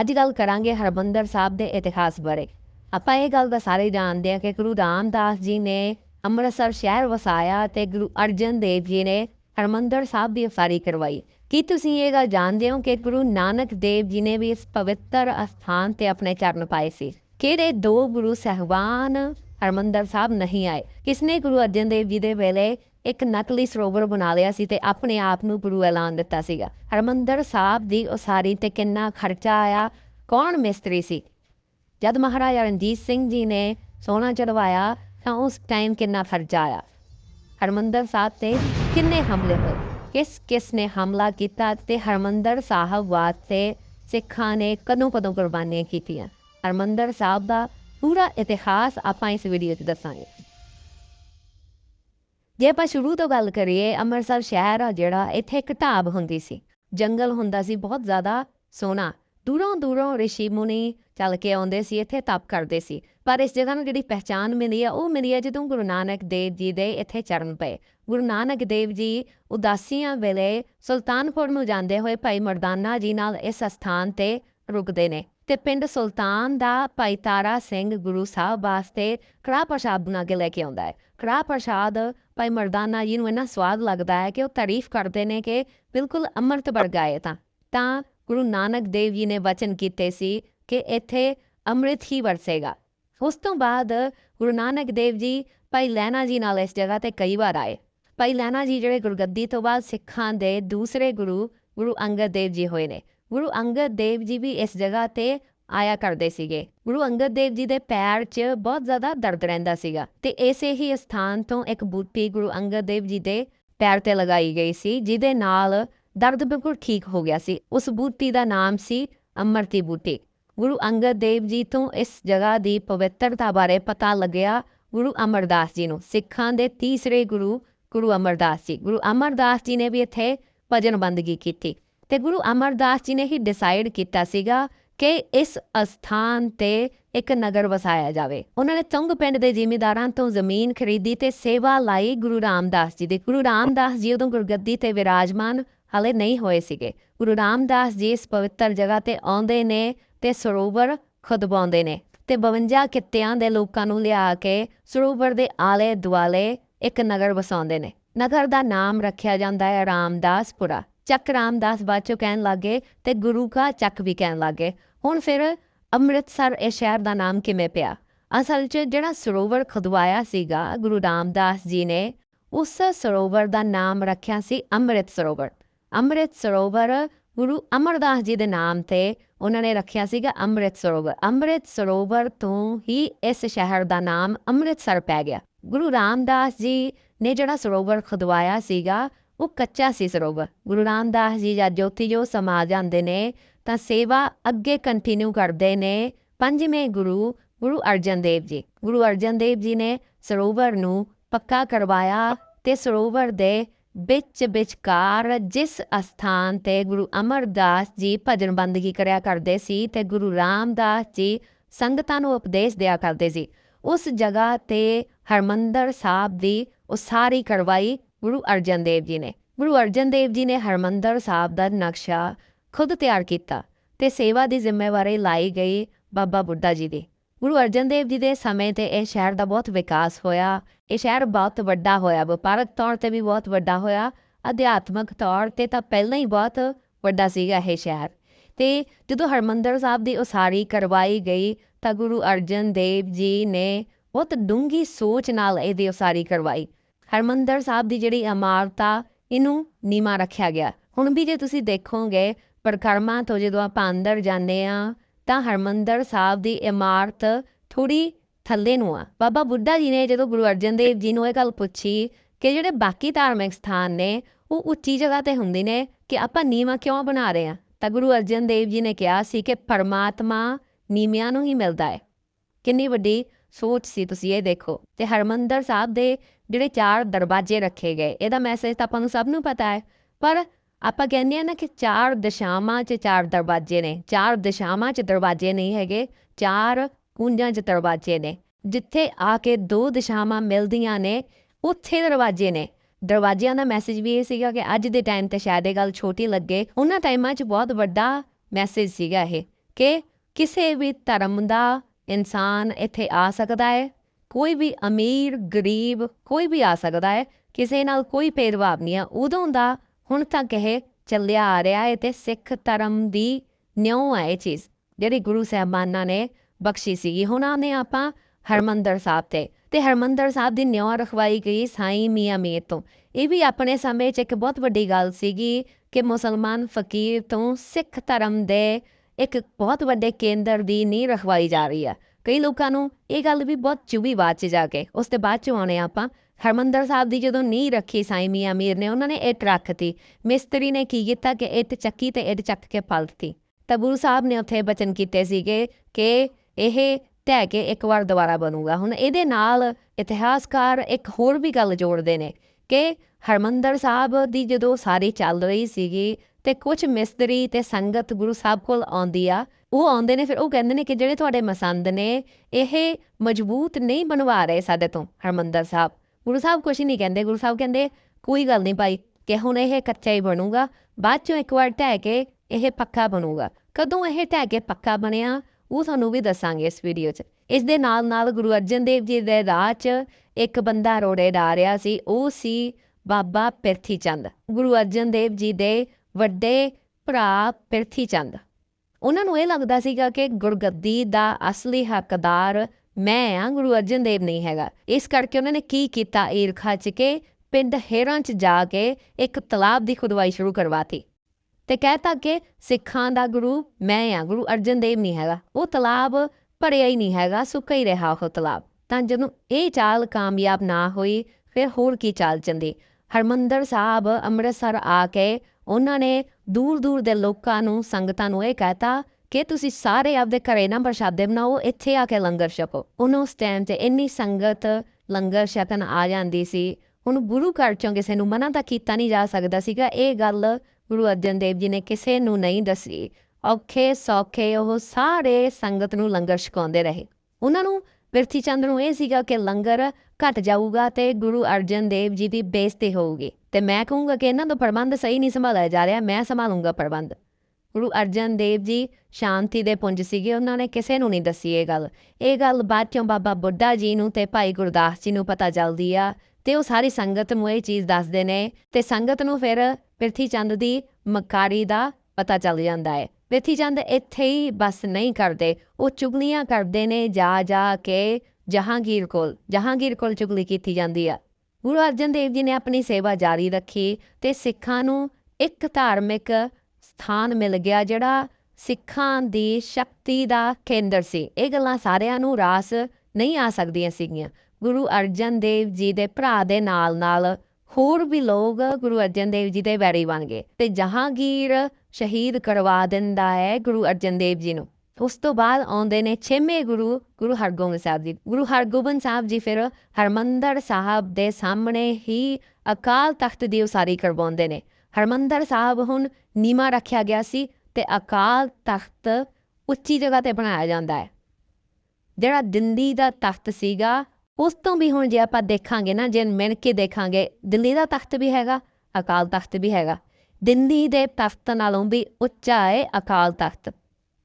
ਅੱਜ ਗੱਲ ਕਰਾਂਗੇ ਹਰਮੰਦਰ ਸਾਹਿਬ ਦੇ ਇਤਿਹਾਸ ਬਾਰੇ। ਆਪਾਂ ਇਹ ਗੱਲ ਤਾਂ ਸਾਰੇ ਜਾਣਦੇ ਆ ਕਿ ਗੁਰੂ ਰਾਮਦਾਸ ਜੀ ਨੇ ਅੰਮ੍ਰਿਤਸਰ ਸ਼ਹਿਰ ਵਸਾਇਆ ਤੇ ਗੁਰੂ ਅਰਜਨ ਦੇਵ ਜੀ ਨੇ ਹਰਮੰਦਰ ਸਾਹਿਬ ਦੀ ਉਸਾਰੀ ਕਰਵਾਈ। ਕੀ ਤੁਸੀਂ ਇਹ ਗੱਲ ਜਾਣਦੇ ਹੋ ਕਿ ਗੁਰੂ ਨਾਨਕ ਦੇਵ ਜੀ ਨੇ ਵੀ ਇਸ ਪਵਿੱਤਰ ਅਸਥਾਨ ਤੇ ਆਪਣੇ ਚਰਨ ਪਾਏ ਸੀ? ਕਿਹੜੇ ਦੋ ਗੁਰੂ ਸਹਿਬਾਨ ਹਰਮੰਦਰ ਸਾਹਿਬ ਨਹੀਂ ਆਏ? ਕਿਸਨੇ ਗੁਰੂ ਅਰਜਨ ਦੇਵ ਜੀ ਦੇ ਵੇਲੇ ਇੱਕ ਨਕਲੀ ਸਰੋਵਰ ਬਣਾ ਲਿਆ ਸੀ ਤੇ ਆਪਣੇ ਆਪ ਨੂੰ ਗੁਰੂ ਐਲਾਨ ਦਿੱਤਾ ਸੀਗਾ। ਹਰਮੰਦਰ ਸਾਹਿਬ ਦੀ ਉਸਾਰੀ ਤੇ ਕਿੰਨਾ ਖਰਚਾ ਆਇਆ, ਕੌਣ ਮਿਸਤਰੀ ਸੀ? ਜਦ ਮਹਾਰਾਜਾ ਰਣਜੀਤ ਸਿੰਘ ਜੀ ਨੇ ਸੋਨਾ ਚੜਵਾਇਆ ਤਾਂ ਉਸ ਟਾਈਮ ਕਿੰਨਾ ਖਰਚਾ ਆਇਆ? ਹਰਮੰਦਰ ਸਾਹਿਬ ਤੇ ਕਿੰਨੇ ਹਮਲੇ ਹੋਏ? ਕਿਸ ਕਿਸ ਨੇ ਹਮਲਾ ਕੀਤਾ ਤੇ ਹਰਮੰਦਰ ਸਾਹਿਬ ਵਾਸਤੇ ਸਿੱਖਾਂ ਨੇ ਕਦੋਂ ਕਦੋਂ ਕੁਰਬਾਨੀਆਂ ਕੀਤੀਆਂ? ਹਰਮੰਦਰ ਸਾਹਿਬ ਦਾ ਪੂਰਾ ਇਤਿਹਾਸ ਆਪਾਂ ਇਸ ਵੀਡੀਓ 'ਚ ਦੱਸਾਂਗੇ। ਜੇ ਆਪਾਂ ਸ਼ੁਰੂ ਤੋਂ ਗੱਲ ਕਰੀਏ, ਅੰਮ੍ਰਿਤਸਰ ਸ਼ਹਿਰ ਆ ਜਿਹੜਾ, ਇੱਥੇ ਇੱਕ ਢਾਬ ਹੁੰਦੀ ਸੀ। ਜੰਗਲ ਹੁੰਦਾ ਸੀ, ਬਹੁਤ ਜ਼ਿਆਦਾ ਸੋਹਣਾ। ਦੂਰੋਂ ਦੂਰੋਂ ਰਿਸ਼ੀ ਮੁਨੀ ਚੱਲ ਕੇ ਆਉਂਦੇ ਸੀ, ਇੱਥੇ ਤਪ ਕਰਦੇ ਸੀ। ਪਰ ਇਸ ਜਗ੍ਹਾ ਨੂੰ ਜਿਹੜੀ ਪਹਿਚਾਨ ਮਿਲੀ ਆ, ਉਹ ਮਿਲੀ ਆ ਜਦੋਂ ਗੁਰੂ ਨਾਨਕ ਦੇਵ ਜੀ ਦੇ ਇੱਥੇ ਚਰਨ ਪਏ। ਗੁਰੂ ਨਾਨਕ ਦੇਵ ਜੀ ਉਦਾਸੀਆਂ ਵੇਲੇ ਸੁਲਤਾਨਪੁਰ ਨੂੰ ਜਾਂਦੇ ਹੋਏ ਭਾਈ ਮਰਦਾਨਾ ਜੀ ਨਾਲ ਇਸ ਸਥਾਨ ਤੇ ਰੁਕਦੇ ਨੇ ਤੇ ਪਿੰਡ ਸੁਲਤਾਨ ਦਾ ਭਾਈ ਤਾਰਾ ਸਿੰਘ ਗੁਰੂ ਸਾਹਿਬ ਵਾਸਤੇ ਕੜਾ ਪ੍ਰਸ਼ਾਦ ਬਣਾ ਕੇ ਲੈ ਕੇ ਆਉਂਦਾ ਹੈ। ਕੜਾ ਪ੍ਰਸ਼ਾਦ ਭਾਈ ਮਰਦਾਨਾ ਜੀ ਨੂੰ ਇੰਨਾ ਸਵਾਦ ਲੱਗਦਾ ਹੈ ਕਿ ਉਹ ਤਾਰੀਫ ਕਰਦੇ ਨੇ ਕਿ ਬਿਲਕੁਲ ਅੰਮ੍ਰਿਤ ਵਰਗਾ ਹੈ ਤਾਂ। ਤਾਂ ਗੁਰੂ ਨਾਨਕ ਦੇਵ ਜੀ ਨੇ ਵਚਨ ਕੀਤੇ ਸੀ ਕਿ ਇੱਥੇ ਅੰਮ੍ਰਿਤ ਹੀ ਵਰਸੇਗਾ। ਉਸ ਤੋਂ ਬਾਅਦ ਗੁਰੂ ਨਾਨਕ ਦੇਵ ਜੀ ਭਾਈ ਲਹਿਣਾ ਜੀ ਨਾਲ ਇਸ ਜਗ੍ਹਾ ਤੇ ਕਈ ਵਾਰ ਆਏ। ਭਾਈ ਲਹਿਣਾ ਜੀ ਜਿਹੜੇ ਗੁਰਗੱਦੀ ਤੋਂ ਬਾਅਦ ਸਿੱਖਾਂ ਦੇ ਦੂਸਰੇ ਗੁਰੂ ਗੁਰੂ ਅੰਗਦ ਦੇਵ ਜੀ ਹੋਏ ਨੇ। ਗੁਰੂ ਅੰਗਦ ਦੇਵ ਜੀ ਵੀ ਇਸ ਜਗ੍ਹਾ ਤੇ ਆਇਆ ਕਰਦੇ ਸੀਗੇ। ਗੁਰੂ ਅੰਗਦ ਦੇਵ ਜੀ ਦੇ ਪੈਰ 'ਚ ਬਹੁਤ ਜ਼ਿਆਦਾ ਦਰਦ ਰਹਿੰਦਾ ਸੀਗਾ ਤੇ ਇਸੇ ਹੀ ਸਥਾਨ ਤੋਂ ਇੱਕ ਬੂਟੀ ਗੁਰੂ ਅੰਗਦ ਦੇਵ ਜੀ ਦੇ ਪੈਰ ਤੇ ਲਗਾਈ ਗਈ ਸੀ, ਜਿਹਦੇ ਨਾਲ ਦਰਦ ਬਿਲਕੁਲ ਠੀਕ ਹੋ ਗਿਆ ਸੀ। ਉਸ ਬੂਟੀ ਦਾ ਨਾਮ ਸੀ ਅਮਰਤੀ ਬੂਟੀ। ਗੁਰੂ ਅੰਗਦ ਦੇਵ ਜੀ ਤੋਂ ਇਸ ਜਗ੍ਹਾ ਦੀ ਪਵਿੱਤਰਤਾ ਬਾਰੇ ਪਤਾ ਲੱਗਿਆ ਗੁਰੂ ਅਮਰਦਾਸ ਜੀ ਨੂੰ। ਸਿੱਖਾਂ ਦੇ ਤੀਸਰੇ ਗੁਰੂ ਗੁਰੂ ਅਮਰਦਾਸ ਜੀ। ਗੁਰੂ ਅਮਰਦਾਸ ਜੀ ਨੇ ਵੀ ਇੱਥੇ ਭਜਨ ਬੰਦਗੀ ਕੀਤੀ ਤੇ ਗੁਰੂ ਅਮਰਦਾਸ ਜੀ ਨੇ ਹੀ ਡਿਸਾਈਡ ਕੀਤਾ ਸੀਗਾ ਕਿ ਇਸ ਅਸਥਾਨ ਤੇ ਇੱਕ ਨਗਰ ਵਸਾਇਆ ਜਾਵੇ। ਉਹਨਾਂ ਨੇ ਚੰਗ ਪਿੰਡ ਦੇ ਜ਼ਿਮੀਂਦਾਰਾਂ ਤੋਂ ਜ਼ਮੀਨ ਖਰੀਦੀ ਤੇ ਸੇਵਾ ਲਾਈ ਗੁਰੂ ਰਾਮਦਾਸ ਜੀ ਦੀ। ਗੁਰੂ ਰਾਮਦਾਸ ਜੀ ਉਦੋਂ ਗੁਰਗੱਦੀ ਤੇ ਵਿਰਾਜਮਾਨ ਹਲੇ ਨਹੀਂ ਹੋਏ ਸੀਗੇ। ਗੁਰੂ ਰਾਮਦਾਸ ਜੀ ਇਸ ਪਵਿੱਤਰ ਜਗ੍ਹਾ ਤੇ ਆਉਂਦੇ ਨੇ ਤੇ ਸਰੋਵਰ ਖੁਦਬਾਉਂਦੇ ਨੇ ਤੇ 52 ਕਿੱਤਿਆਂ ਦੇ ਲੋਕਾਂ ਨੂੰ ਲਿਆ ਕੇ ਸਰੋਵਰ ਦੇ ਆਲੇ ਦੁਆਲੇ ਇੱਕ ਨਗਰ ਵਸਾਉਂਦੇ ਨੇ। ਨਗਰ ਦਾ ਨਾਮ ਰੱਖਿਆ ਜਾਂਦਾ ਹੈ ਰਾਮਦਾਸਪੁਰਾ। ਚੱਕ ਰਾਮਦਾਸ ਬਾਅਦ ਚੋਂ ਕਹਿਣ ਲੱਗੇ ਤੇ ਗੁਰੂ ਕਾ ਚੱਕ ਵੀ ਕਹਿਣ ਲੱਗੇ। ਹੁਣ ਫਿਰ ਅੰਮ੍ਰਿਤਸਰ ਇਹ ਸ਼ਹਿਰ ਦਾ ਨਾਮ ਕਿਵੇਂ ਪਿਆ? ਅਸਲ 'ਚ ਜਿਹੜਾ ਸਰੋਵਰ ਖੁਦਵਾਇਆ ਸੀਗਾ, ਗੁਰੂ ਰਾਮਦਾਸ ਜੀ ਨੇ, ਉਸ ਸਰੋਵਰ ਦਾ ਨਾਮ ਰੱਖਿਆ ਸੀ ਅੰਮ੍ਰਿਤ ਸਰੋਵਰ। ਅੰਮ੍ਰਿਤ ਸਰੋਵਰ ਗੁਰੂ ਅਮਰਦਾਸ ਜੀ ਦੇ ਨਾਮ ਤੇ ਉਹਨਾਂ ਨੇ ਰੱਖਿਆ ਸੀਗਾ ਅੰਮ੍ਰਿਤ ਸਰੋਵਰ। ਅੰਮ੍ਰਿਤ ਸਰੋਵਰ ਤੋਂ ਹੀ ਇਸ ਸ਼ਹਿਰ ਦਾ ਨਾਮ ਅੰਮ੍ਰਿਤਸਰ ਪੈ ਗਿਆ। ਗੁਰੂ ਰਾਮਦਾਸ ਜੀ ਨੇ ਜਿਹੜਾ ਸਰੋਵਰ ਖੁਦਵਾਇਆ ਸੀਗਾ ਉਹ ਕੱਚਾ ਸੀ ਸਰੋਵਰ। ਗੁਰੂ ਰਾਮਦਾਸ ਜੀ ਜਦ ਜੋਤੀ ਜੋ ਸਮਾ ਜਾਂਦੇ ਨੇ, ਤਾਂ ਸੇਵਾ ਅੱਗੇ ਕੰਟੀਨਿਊ ਕਰਦੇ ਨੇ ਪੰਜਵੇਂ ਗੁਰੂ ਗੁਰੂ ਅਰਜਨ ਦੇਵ ਜੀ। ਗੁਰੂ ਅਰਜਨ ਦੇਵ ਜੀ ਨੇ ਸਰੋਵਰ ਨੂੰ ਪੱਕਾ ਕਰਵਾਇਆ ਤੇ ਸਰੋਵਰ ਦੇ ਵਿੱਚ ਵਿਚਕਾਰ ਜਿਸ ਅਸਥਾਨ ਤੇ ਗੁਰੂ ਅਮਰਦਾਸ ਜੀ ਭਜਨ ਬੰਦਗੀ ਕਰਿਆ ਕਰਦੇ ਸੀ, ਤੇ ਗੁਰੂ ਰਾਮਦਾਸ ਜੀ ਸੰਗਤਾਂ ਨੂੰ ਉਪਦੇਸ਼ ਦਿਆ ਕਰਦੇ ਸੀ। ਉਸ ਜਗ੍ਹਾ ਤੇ ਹਰਮੰਦਰ ਸਾਹਿਬ ਦੀ ਉਸਾਰੀ ਕਰਵਾਈ ਗੁਰੂ ਅਰਜਨ ਦੇਵ ਜੀ ਨੇ। ਗੁਰੂ ਅਰਜਨ ਦੇਵ ਜੀ ਨੇ ਹਰਮੰਦਰ ਸਾਹਿਬ ਦਾ ਨਕਸ਼ਾ ਖੁਦ ਤਿਆਰ ਕੀਤਾ ਤੇ ਸੇਵਾ ਦੀ ਜ਼ਿੰਮੇਵਾਰੀ ਲਾਈ ਗਈ ਬਾਬਾ ਬੁੱਢਾ ਜੀ ਦੀ। ਗੁਰੂ ਅਰਜਨ ਦੇਵ ਜੀ ਦੇ ਸਮੇਂ ਤੇ ਇਹ ਸ਼ਹਿਰ ਦਾ ਬਹੁਤ ਵਿਕਾਸ ਹੋਇਆ। ਇਹ ਸ਼ਹਿਰ ਬਹੁਤ ਵੱਡਾ ਹੋਇਆ। ਵਪਾਰਕ ਤੌਰ ਤੇ ਵੀ ਬਹੁਤ ਵੱਡਾ ਹੋਇਆ। ਅਧਿਆਤਮਕ ਤੌਰ ਤੇ ਤਾਂ ਪਹਿਲਾਂ ਹੀ ਬਹੁਤ ਵੱਡਾ ਸੀਗਾ ਇਹ ਸ਼ਹਿਰ। ਤੇ ਜਦੋਂ ਹਰਮੰਦਰ ਸਾਹਿਬ ਦੀ ਉਸਾਰੀ ਕਰਵਾਈ ਗਈ ਤਾਂ ਗੁਰੂ ਅਰਜਨ ਦੇਵ ਜੀ ਨੇ ਬਹੁਤ ਡੂੰਗੀ ਸੋਚ ਨਾਲ ਇਹਦੀ ਉਸਾਰੀ ਕਰਵਾਈ। ਹਰਮੰਦਰ ਸਾਹਿਬ ਦੀ ਜਿਹੜੀ ਇਮਾਰਤ ਆ, ਇਹਨੂੰ ਨੀਮਾ ਰੱਖਿਆ ਗਿਆ। ਹੁਣ ਵੀ ਜੇ ਤੁਸੀਂ ਦੇਖੋਗੇ, ਪਰਕਰਮਾ ਤੋਂ ਜਦੋਂ ਆਪਾਂ ਅੰਦਰ ਜਾਂਦੇ ਆ, ਤਾਂ ਹਰਮੰਦਰ ਸਾਹਿਬ ਦੀ ਇਮਾਰਤ ਥੋੜੀ ਥੱਲੇ ਨੂੰ ਆ। ਬਾਬਾ ਬੁੱਢਾ ਜੀ ਨੇ ਜਦੋਂ ਗੁਰੂ ਅਰਜਨ ਦੇਵ ਜੀ ਨੂੰ ਇਹ ਗੱਲ ਪੁੱਛੀ ਕਿ ਜਿਹੜੇ ਬਾਕੀ ਧਾਰਮਿਕ ਸਥਾਨ ਨੇ, ਉਹ ਉੱਚੀ ਜਗ੍ਹਾ ਤੇ ਹੁੰਦੇ ਨੇ ਕਿ ਆਪਾਂ ਨੀਵਾਂ ਕਿਉਂ ਬਣਾ ਰਹੇ ਆ? ਤਾਂ ਗੁਰੂ ਅਰਜਨ ਦੇਵ ਜੀ ਨੇ ਕਿਹਾ ਸੀ ਕਿ ਪਰਮਾਤਮਾ ਨੀਵਿਆਂ ਨੂੰ ਹੀ ਮਿਲਦਾ ਹੈ। ਕਿੰਨੀ ਵੱਡੀ ਸੋਚ ਸੀ ਤੁਸੀਂ ਇਹ ਦੇਖੋ। ਤੇ ਹਰਮੰਦਰ ਸਾਹਿਬ ਦੇ ਜਿਹੜੇ ਚਾਰ ਦਰਵਾਜ਼ੇ ਰੱਖੇ ਗਏ, ਇਹਦਾ ਮੈਸੇਜ ਤਾਂ ਆਪਾਂ ਨੂੰ ਸਭ ਨੂੰ ਪਤਾ ਹੈ। ਪਰ ਆਪਾਂ ਕਹਿੰਦੇ ਆ ਨਾ ਕਿ ਚਾਰ ਦਿਸ਼ਾਵਾਂ 'ਚ ਚਾਰ ਦਰਵਾਜ਼ੇ ਨੇ, ਚਾਰ ਦਿਸ਼ਾਵਾਂ 'ਚ ਦਰਵਾਜ਼ੇ ਨਹੀਂ ਹੈਗੇ, ਚਾਰ ਕੁੰਜਾਂ 'ਚ ਦਰਵਾਜ਼ੇ ਨੇ। ਜਿੱਥੇ ਆ ਕੇ ਦੋ ਦਿਸ਼ਾਵਾਂ ਮਿਲਦੀਆਂ ਨੇ, ਉੱਥੇ ਦਰਵਾਜ਼ੇ ਨੇ। ਦਰਵਾਜ਼ਿਆਂ ਦਾ ਮੈਸੇਜ ਵੀ ਇਹ ਸੀਗਾ ਕਿ ਅੱਜ ਦੇ ਟਾਈਮ ਤੇ ਸ਼ਾਇਦ ਇਹ ਗੱਲ ਛੋਟੀ ਲੱਗੇ। ਉਹਨਾਂ ਟਾਈਮਾਂ 'ਚ ਬਹੁਤ ਵੱਡਾ ਮੈਸੇਜ ਸੀਗਾ ਇਹ ਕਿ ਕਿਸੇ ਵੀ ਧਰਮ ਦਾ ਇਨਸਾਨ ਇੱਥੇ ਆ ਸਕਦਾ ਹੈ, ਕੋਈ ਵੀ ਅਮੀਰ, ਗਰੀਬ, ਕੋਈ ਵੀ ਆ ਸਕਦਾ ਹੈ, ਕਿਸੇ ਨਾਲ ਕੋਈ ਭੇਦਭਾਵ ਨਹੀਂ ਆ ਉਦੋਂ ਦਾ ਹੁਣ ਤੱਕ ਇਹ ਚੱਲਿਆ ਆ ਰਿਹਾ ਹੈ ਤੇ ਸਿੱਖ ਧਰਮ ਦੀ ਨਿਉ ਹੈ ਇਹ ਚੀਜ਼। ਜਿਹੜੀ ਗੁਰੂ ਸਾਹਿਬਾਨਾਂ ਨੇ ਬਖਸ਼ੀ ਸੀਗੀ, ਹੁਣ ਆਨੇ ਆਪਾਂ ਹਰਮੰਦਰ ਸਾਹਿਬ ਤੇ। ਤੇ ਹਰਮੰਦਰ ਸਾਹਿਬ ਦੀ ਨਿਉ ਰਖਵਾਈ ਗਈ ਸਾਈਂ ਮੀਆਂ ਮੀਰ ਤੋਂ। ਇਹ ਵੀ ਆਪਣੇ ਸਮੇਂ 'ਚ ਇੱਕ ਬਹੁਤ ਵੱਡੀ ਗੱਲ ਸੀਗੀ ਕਿ ਮੁਸਲਮਾਨ ਫਕੀਰ ਤੋਂ ਸਿੱਖ ਧਰਮ ਦੇ ਇੱਕ ਬਹੁਤ ਵੱਡੇ ਕੇਂਦਰ ਦੀ ਨੀਂਹ ਰਖਵਾਈ ਜਾ ਰਹੀ ਹੈ। ਕਈ ਲੋਕਾਂ ਨੂੰ ਇਹ ਗੱਲ ਵੀ ਬਹੁਤ ਚੁਭੀ ਬਾਅਦ 'ਚ ਜਾ ਕੇ। ਉਸ 'ਤੇ ਬਾਅਦ 'ਚ ਆਉਣੇ ਆਪਾਂ। ਹਰਮੰਦਰ ਸਾਹਿਬ ਦੀ ਜਦੋਂ ਨੀਂਹ ਰੱਖੀ ਸਾਈ ਮੀਆਂ ਮੀਰ ਨੇ, ਉਹਨਾਂ ਨੇ ਇੱਟ ਰੱਖਤੀ ਮਿਸਤਰੀ ਨੇ ਕੀ ਕੀਤਾ ਕਿ ਇੱਟ ਚੱਕੀ ਤੇ ਇੱਟ ਚੱਕ ਕੇ ਪਲਤੀ ਤਾਂ। ਗੁਰੂ ਸਾਹਿਬ ਨੇ ਉੱਥੇ ਬਚਨ ਕੀਤੇ ਸੀਗੇ ਕਿ ਇਹ ਢਹਿ ਕੇ ਇੱਕ ਵਾਰ ਦੁਬਾਰਾ ਬਣੂਗਾ। ਹੁਣ ਇਹਦੇ ਨਾਲ ਇਤਿਹਾਸਕਾਰ ਇੱਕ ਹੋਰ ਵੀ ਗੱਲ ਜੋੜਦੇ ਨੇ ਕਿ ਹਰਮੰਦਰ ਸਾਹਿਬ ਦੀ ਜਦੋਂ ਸਾਰੀ ਚੱਲ ਰਹੀ ਸੀਗੀ ਤੇ ਕੁਝ ਮਿਸਤਰੀ ਤੇ ਸੰਗਤ ਗੁਰੂ ਸਾਹਿਬ ਕੋਲ ਆਉਂਦੀ ਆ, ਉਹ ਆਉਂਦੇ ਨੇ, ਫਿਰ ਉਹ ਕਹਿੰਦੇ ਨੇ ਕਿ ਜਿਹੜੇ ਤੁਹਾਡੇ ਮਸੰਦ ਨੇ, ਇਹ ਮਜ਼ਬੂਤ ਨਹੀਂ ਬਣਵਾ ਰਹੇ ਸਾਡੇ ਤੋਂ, ਹਰਮੰਦਰ ਸਾਹਿਬ। ਗੁਰੂ ਸਾਹਿਬ ਕੁਛ ਨਹੀਂ ਕਹਿੰਦੇ, ਗੁਰੂ ਸਾਹਿਬ ਕਹਿੰਦੇ, ਕੋਈ ਗੱਲ ਨਹੀਂ ਭਾਈ, ਕਿ ਹੁਣ ਇਹ ਕੱਚਾ ਹੀ ਬਣੂਗਾ, ਬਾਅਦ ਚੋਂ ਇੱਕ ਵਾਰ ਢਹਿ ਕੇ ਇਹ ਪੱਕਾ ਬਣੂਗਾ। ਕਦੋਂ ਇਹ ਢਹਿ ਕੇ ਪੱਕਾ ਬਣਿਆ, ਉਹ ਤੁਹਾਨੂੰ ਵੀ ਦੱਸਾਂਗੇ ਇਸ ਵੀਡੀਓ 'ਚ। ਇਸ ਦੇ ਨਾਲ ਨਾਲ ਗੁਰੂ ਅਰਜਨ ਦੇਵ ਜੀ ਦੇ ਰਾਹ 'ਚ ਇੱਕ ਬੰਦਾ ਰੋੜੇ ਡਾ ਰਿਹਾ ਸੀ, ਉਹ ਸੀ ਬਾਬਾ ਪਿਰਥੀ ਚੰਦ। ਗੁਰੂ ਅਰਜਨ ਦੇਵ ਜੀ ਦੇ ਵੱਡੇ ਭਰਾ ਪਿਰਥੀ ਚੰਦ। ਉਹਨਾਂ ਨੂੰ ਇਹ ਲੱਗਦਾ ਸੀਗਾ ਕਿ ਗੁਰਗੱਦੀ ਦਾ ਅਸਲੀ ਹੱਕਦਾਰ ਮੈਂ ਆ, ਗੁਰੂ ਅਰਜਨ ਦੇਵ ਨਹੀਂ ਹੈਗਾ। ਇਸ ਕਰਕੇ ਉਹਨਾਂ ਨੇ ਕੀ ਕੀਤਾ? ਈਰਖਾ ਚ ਕੇ ਪਿੰਡ ਹੇਰਾਂ ਚ ਜਾ ਕੇ ਇੱਕ ਤਲਾਬ ਦੀ ਖੁਦਵਾਈ ਸ਼ੁਰੂ ਕਰਵਾਤੀ ਤੇ ਕਹਿਤਾ ਕਿ ਸਿੱਖਾਂ ਦਾ ਗੁਰੂ ਮੈਂ ਆ, ਗੁਰੂ ਅਰਜਨ ਦੇਵ ਨਹੀਂ ਹੈਗਾ। ਉਹ ਤਲਾਬ ਭਰਿਆ ਹੀ ਨਹੀਂ ਹੈਗਾ, ਸੁੱਕਾ ਹੀ ਰਿਹਾ ਉਹ ਤਲਾਬ। ਤਾਂ ਜਦੋਂ ਇਹ ਚਾਲ ਕਾਮਯਾਬ ਨਾ ਹੋਈ, ਫਿਰ ਹੋਰ ਕੀ ਚਾਲ ਚੰਦੀ ਹਰਮੰਦਰ ਸਾਹਿਬ ਅੰਮ੍ਰਿਤਸਰ ਆ ਕੇ ਉਹਨਾਂ ਨੇ ਦੂਰ ਦੂਰ ਦੇ ਲੋਕਾਂ ਨੂੰ, ਸੰਗਤਾਂ ਨੂੰ ਇਹ ਕਹਤਾ ਕਿ ਤੁਸੀਂ ਸਾਰੇ ਆਪਦੇ ਘਰੇ ਨਾ ਪ੍ਰਸ਼ਾਦੇ ਬਣਾਓ, ਇੱਥੇ ਆ ਕੇ ਲੰਗਰ ਛਕੋ। ਉਹਨਾਂ ਉਸ ਟਾਈਮ ਤੇ ਇੰਨੀ ਸੰਗਤ ਲੰਗਰ ਛਕਣ ਆ ਜਾਂਦੀ ਸੀ। ਹੁਣ ਗੁਰੂ ਘਰ ਚੋਂ ਕਿਸੇ ਨੂੰ ਮਨਾ ਤਾਂ ਕੀਤਾ ਨਹੀਂ ਜਾ ਸਕਦਾ ਸੀਗਾ। ਇਹ ਗੱਲ ਗੁਰੂ ਅਰਜਨ ਦੇਵ ਜੀ ਨੇ ਕਿਸੇ ਨੂੰ ਨਹੀਂ ਦੱਸੀ। ਔਖੇ ਸੌਖੇ ਉਹ ਸਾਰੇ ਸੰਗਤ ਨੂੰ ਲੰਗਰ ਛਕਾਉਂਦੇ ਰਹੇ। ਉਹਨਾਂ ਨੂੰ ਪ੍ਰਿਥੀ ਚੰਦ ਨੂੰ ਇਹ ਸੀਗਾ ਕਿ ਲੰਗਰ ਘਟ ਜਾਊਗਾ ਤੇ ਗੁਰੂ ਅਰਜਨ ਦੇਵ ਜੀ ਦੀ ਬੇਇੱਜ਼ਤੀ ਹੋਊਗੀ। ਤੇ ਮੈਂ ਕਹੂੰਗਾ ਕਿ ਇਹਨਾਂ ਦਾ ਪ੍ਰਬੰਧ ਸਹੀ ਨਹੀਂ ਸੰਭਾਲਿਆ ਜਾ ਰਿਹਾ, ਮੈਂ ਸੰਭਾਲੂੰਗਾ ਪ੍ਰਬੰਧ। ਗੁਰੂ ਅਰਜਨ ਦੇਵ ਜੀ ਸ਼ਾਂਤੀ ਦੇ ਪੁੰਜ ਸੀਗੇ, ਉਹਨਾਂ ਨੇ ਕਿਸੇ ਨੂੰ ਨਹੀਂ ਦੱਸੀ ਇਹ ਗੱਲ। ਇਹ ਗੱਲ ਬਾਅਦ ਚੋਂ ਬਾਬਾ ਬੁੱਢਾ ਜੀ ਨੂੰ ਤੇ ਭਾਈ ਗੁਰਦਾਸ ਜੀ ਨੂੰ ਪਤਾ ਚੱਲਦੀ ਆ ਤੇ ਉਹ ਸਾਰੀ ਸੰਗਤ ਨੂੰ ਇਹ ਚੀਜ਼ ਦੱਸਦੇ ਨੇ ਤੇ ਸੰਗਤ ਨੂੰ ਫਿਰ ਪ੍ਰਿਥੀ ਚੰਦ ਦੀ ਮਕਾਰੀ ਦਾ ਪਤਾ ਚੱਲ ਜਾਂਦਾ ਹੈ। ਪਿਰਥੀ ਚੰਦ ਇੱਥੇ ਹੀ ਬਸ ਨਹੀਂ ਕਰਦੇ। ਉਹ ਚੁਗਲੀਆਂ ਕਰਦੇ ਨੇ, ਜਾ ਜਾ ਕੇ ਜਹਾਂਗੀਰ ਕੋਲ। ਜਹਾਂਗੀਰ ਕੋਲ ਚੁਗਲੀ ਕੀਤੀ ਜਾਂਦੀ ਆ। ਗੁਰੂ ਅਰਜਨ ਦੇਵ ਜੀ ਨੇ ਆਪਣੀ ਸੇਵਾ ਜਾਰੀ ਰੱਖੀ ਤੇ ਸਿੱਖਾਂ ਨੂੰ ਇੱਕ ਧਾਰਮਿਕ ਸਥਾਨ ਮਿਲ ਗਿਆ, ਜਿਹੜਾ ਸਿੱਖਾਂ ਦੀ ਸ਼ਕਤੀ ਦਾ ਕੇਂਦਰ ਸੀ। ਇਹ ਗੱਲਾਂ ਸਾਰਿਆਂ ਨੂੰ ਰਾਸ ਨਹੀਂ ਆ ਸਕਦੀਆਂ ਸੀਗੀਆਂ। ਗੁਰੂ ਅਰਜਨ ਦੇਵ ਜੀ ਦੇ ਭਰਾ ਦੇ ਨਾਲ ਨਾਲ ਹੋਰ ਵੀ ਲੋਕ ਗੁਰੂ ਅਰਜਨ ਦੇਵ ਜੀ ਦੇ ਵੈਰੀ ਬਣ ਗਏ ਤੇ ਜਹਾਂਗੀਰ ਸ਼ਹੀਦ ਕਰਵਾ ਦਿੰਦਾ ਹੈ ਗੁਰੂ ਅਰਜਨ ਦੇਵ ਜੀ ਨੂੰ। ਉਸ ਤੋਂ ਬਾਅਦ ਆਉਂਦੇ ਨੇ ਛੇਵੇਂ ਗੁਰੂ ਗੁਰੂ ਹਰਗੋਬਿੰਦ ਸਾਹਿਬ ਜੀ। ਗੁਰੂ ਹਰਗੋਬਿੰਦ ਸਾਹਿਬ ਜੀ ਫਿਰ ਹਰਮੰਦਰ ਸਾਹਿਬ ਦੇ ਸਾਹਮਣੇ ਹੀ ਅਕਾਲ ਤਖਤ ਦੀ ਉਸਾਰੀ ਕਰਵਾਉਂਦੇ ਨੇ। ਹਰਮੰਦਰ ਸਾਹਿਬ ਹੁਣ ਨੀਮਾ ਰੱਖਿਆ ਗਿਆ ਸੀ ਤੇ ਅਕਾਲ ਤਖਤ ਉੱਚੀ ਜਗ੍ਹਾ ਤੇ ਬਣਾਇਆ ਜਾਂਦਾ ਹੈ। ਜਿਹੜਾ ਦਿੱਲੀ ਦਾ ਤਖਤ ਸੀਗਾ, ਉਸ ਤੋਂ ਵੀ ਹੁਣ ਜੇ ਆਪਾਂ ਦੇਖਾਂਗੇ ਨਾ, ਜੇ ਮਿਲ ਕੇ ਦੇਖਾਂਗੇ, ਦਿੱਲੀ ਦਾ ਤਖਤ ਵੀ ਹੈਗਾ, ਅਕਾਲ ਤਖਤ ਵੀ ਹੈਗਾ। ਦਿੱਲੀ ਦੇ ਤਖਤ ਨਾਲੋਂ ਵੀ ਉੱਚਾ ਹੈ ਅਕਾਲ ਤਖਤ।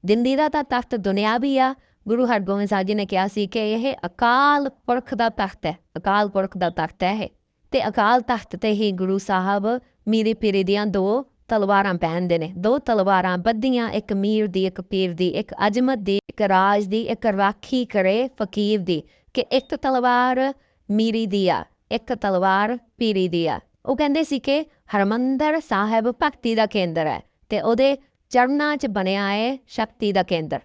ਦਿੱਲੀ ਦਾ ਤਾਂ ਤਖਤ ਦੁਨਿਆਵੀ ਆ। ਗੁਰੂ ਹਰਗੋਬਿੰਦ ਸਾਹਿਬ ਜੀ ਨੇ ਕਿਹਾ ਸੀ ਕਿ ਇਹ ਅਕਾਲ ਪੁਰਖ ਦਾ ਤਖਤ ਹੈ। ਅਕਾਲ ਪੁਰਖ ਦਾ ਤਖਤ ਹੈ ਇਹ। ਤੇ ਅਕਾਲ ਤਖਤ ਤੇ ਹੀ ਗੁਰੂ ਸਾਹਿਬ ਮੀਰੀ ਪੀਰੀ ਦੀਆਂ ਦੋ ਤਲਵਾਰਾਂ ਪਹਿਨਦੇ ਨੇ। ਦੋ ਤਲਵਾਰਾਂ ਬੱਧੀਆਂ, ਇੱਕ ਮੀਰ ਦੀ, ਇੱਕ ਪੀਰ ਦੀ, ਇੱਕ ਅਜਮਤ ਦੀ, ਇੱਕ ਰਾਜ ਦੀ, ਇੱਕ ਰਾਖੀ ਕਰੇ ਫਕੀਰ ਦੀ ਕਿ ਇੱਕ ਤਲਵਾਰ ਮੀਰੀ ਦੀ ਆ, ਇੱਕ ਤਲਵਾਰ ਪੀਰੀ ਦੀ ਆ। ਉਹ ਕਹਿੰਦੇ ਸੀ ਕਿ ਹਰਮੰਦਰ ਸਾਹਿਬ ਭਗਤੀ ਦਾ ਕੇਂਦਰ ਹੈ ਤੇ ਉਹਦੇ ਚਰਨਾਂ 'ਚ ਬਣਿਆ ਹੈ ਸ਼ਕਤੀ ਦਾ ਕੇਂਦਰ।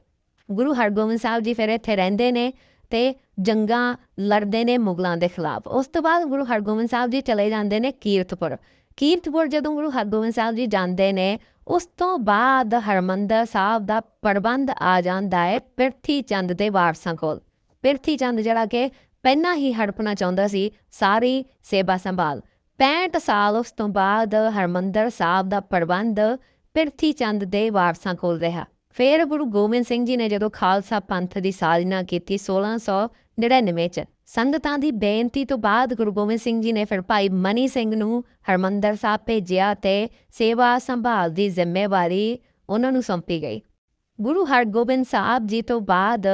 ਗੁਰੂ ਹਰਗੋਬਿੰਦ ਸਾਹਿਬ ਜੀ ਫਿਰ ਇੱਥੇ ਰਹਿੰਦੇ ਨੇ ਤੇ ਜੰਗਾਂ ਲੜਦੇ ਨੇ ਮੁਗਲਾਂ ਦੇ ਖਿਲਾਫ। ਉਸ ਤੋਂ ਬਾਅਦ ਗੁਰੂ ਹਰਗੋਬਿੰਦ ਸਾਹਿਬ ਜੀ ਚਲੇ ਜਾਂਦੇ ਨੇ ਕੀਰਤਪੁਰ। ਕੀਰਤਪੁਰ ਜਦੋਂ ਗੁਰੂ ਹਰਗੋਬਿੰਦ ਸਾਹਿਬ ਜੀ ਜਾਂਦੇ ਨੇ, ਉਸ ਤੋਂ ਬਾਅਦ ਹਰਮੰਦਰ ਸਾਹਿਬ ਦਾ ਪ੍ਰਬੰਧ ਆ ਜਾਂਦਾ ਹੈ ਪਿਰਥੀ ਚੰਦ ਦੇ ਵਾਰਸਾਂ ਕੋਲ। ਪਿਰਥੀ ਚੰਦ ਜਿਹੜਾ ਕਿ ਪਹਿਲਾਂ ਹੀ ਹੜਪਣਾ ਚਾਹੁੰਦਾ ਸੀ, ਸਾਰੀ ਸੇਵਾ ਸੰਭਾਲ। 65 ਸਾਲ ਉਸ ਤੋਂ ਬਾਅਦ ਹਰਮੰਦਰ ਸਾਹਿਬ ਦਾ ਪ੍ਰਬੰਧ ਪਿਰਥੀ ਚੰਦ ਦੇ ਵਾਰਸਾਂ ਕੋਲ ਰਿਹਾ। ਫਿਰ ਗੁਰੂ ਗੋਬਿੰਦ ਸਿੰਘ ਜੀ ਨੇ ਜਦੋਂ ਖਾਲਸਾ ਪੰਥ ਦੀ ਸਾਜਨਾ ਕੀਤੀ 1699 ਚ, ਸੰਗਤਾਂ ਦੀ ਬੇਨਤੀ ਤੋਂ ਬਾਅਦ ਗੁਰੂ ਗੋਬਿੰਦ ਸਿੰਘ ਜੀ ਨੇ ਫਿਰ ਭਾਈ ਮਨੀ ਸਿੰਘ ਨੂੰ ਹਰਮੰਦਰ ਸਾਹਿਬ ਭੇਜਿਆ ਤੇ ਸੇਵਾ ਸੰਭਾਲ ਦੀ ਜ਼ਿੰਮੇਵਾਰੀ ਉਹਨਾਂ ਨੂੰ ਸੌਂਪੀ ਗਈ। ਗੁਰੂ ਹਰਗੋਬਿੰਦ ਸਾਹਿਬ ਜੀ ਤੋਂ ਬਾਅਦ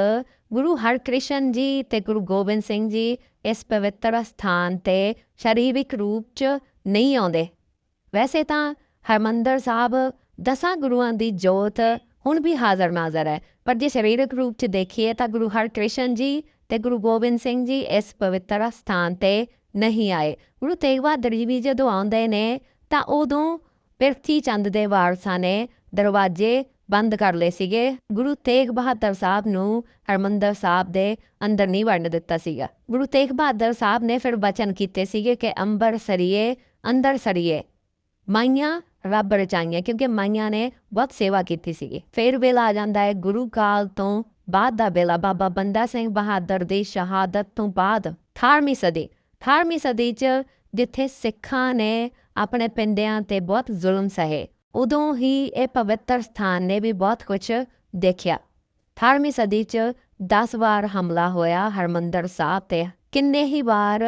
ਗੁਰੂ ਹਰਕ੍ਰਿਸ਼ਨ ਜੀ ਤੇ ਗੁਰੂ ਗੋਬਿੰਦ ਸਿੰਘ ਜੀ ਇਸ ਪਵਿੱਤਰ ਸਥਾਨ ਤੇ ਸਰੀਰਿਕ ਰੂਪ 'ਚ ਨਹੀਂ ਆਉਂਦੇ। ਵੈਸੇ ਤਾਂ ਹਰਮੰਦਰ ਸਾਹਿਬ ਦਸਾਂ ਗੁਰੂਆਂ ਦੀ ਜੋਤ ਹੁਣ ਵੀ ਹਾਜ਼ਰ ਨਾਜ਼ਰ ਹੈ, ਪਰ ਜੇ ਸਰੀਰਕ ਰੂਪ 'ਚ ਦੇਖੀਏ ਤਾਂ ਗੁਰੂ ਹਰਕ੍ਰਿਸ਼ਨ ਜੀ ਤੇ ਗੁਰੂ ਗੋਬਿੰਦ ਸਿੰਘ ਜੀ ਇਸ ਪਵਿੱਤਰ ਸਥਾਨ ਤੇ ਨਹੀਂ ਆਏ। ਗੁਰੂ ਤੇਗ ਬਹਾਦਰ ਜੀ ਵੀ ਜਦੋਂ ਆਉਂਦੇ ਨੇ ਤਾਂ ਉਦੋਂ ਪਿਰਥੀ ਚੰਦ ਦੇ ਵਾਰਸਾਂ ਨੇ ਦਰਵਾਜ਼ੇ ਬੰਦ ਕਰ ਲਏ ਸੀਗੇ। ਗੁਰੂ ਤੇਗ ਬਹਾਦਰ ਸਾਹਿਬ ਨੂੰ ਹਰਮੰਦਰ ਸਾਹਿਬ ਦੇ ਅੰਦਰ ਨਹੀਂ ਵੜਨ ਦਿੱਤਾ ਸੀਗਾ। ਗੁਰੂ ਤੇਗ ਬਹਾਦਰ ਸਾਹਿਬ ਨੇ ਫਿਰ ਬਚਨ ਕੀਤੇ ਸੀਗੇ ਕਿ ਅੰਬਰ ਸਰੀਏ, ਅੰਦਰ ਸਰੀਏ। ਮਾਈਆਂ ਰੱਬ ਰਚਾਈਆਂ, ਕਿਉਂਕਿ ਮਾਈਆਂ ਨੇ ਬਹੁਤ ਸੇਵਾ ਕੀਤੀ ਸੀਗੀ। ਫਿਰ ਵੇਲਾ ਆ ਜਾਂਦਾ ਹੈ, ਗੁਰੂ ਕਾਲ ਤੋਂ ਬਾਅਦ ਦਾ ਵੇਲਾ। ਬਾਬਾ ਬੰਦਾ ਸਿੰਘ ਬਹਾਦਰ ਦੀ ਸ਼ਹਾਦਤ ਤੋਂ ਬਾਅਦ 18ਵੀਂ ਸਦੀ। 18ਵੀਂ ਸਦੀ 'ਚ ਜਿੱਥੇ ਸਿੱਖਾਂ ਨੇ ਆਪਣੇ ਪਿੰਡਿਆਂ ਤੇ ਬਹੁਤ ਜ਼ੁਲਮ ਸਹੇ। ਉਦੋਂ ਹੀ ਇਹ ਪਵਿੱਤਰ ਸਥਾਨ ਨੇ ਵੀ ਬਹੁਤ ਕੁਝ ਦੇਖਿਆ। 18ਵੀਂ ਸਦੀ 'ਚ 10 ਵਾਰ ਹਮਲਾ ਹੋਇਆ ਹਰਮੰਦਰ ਸਾਹਿਬ ਤੇ। ਕਿੰਨੇ ਹੀ ਵਾਰ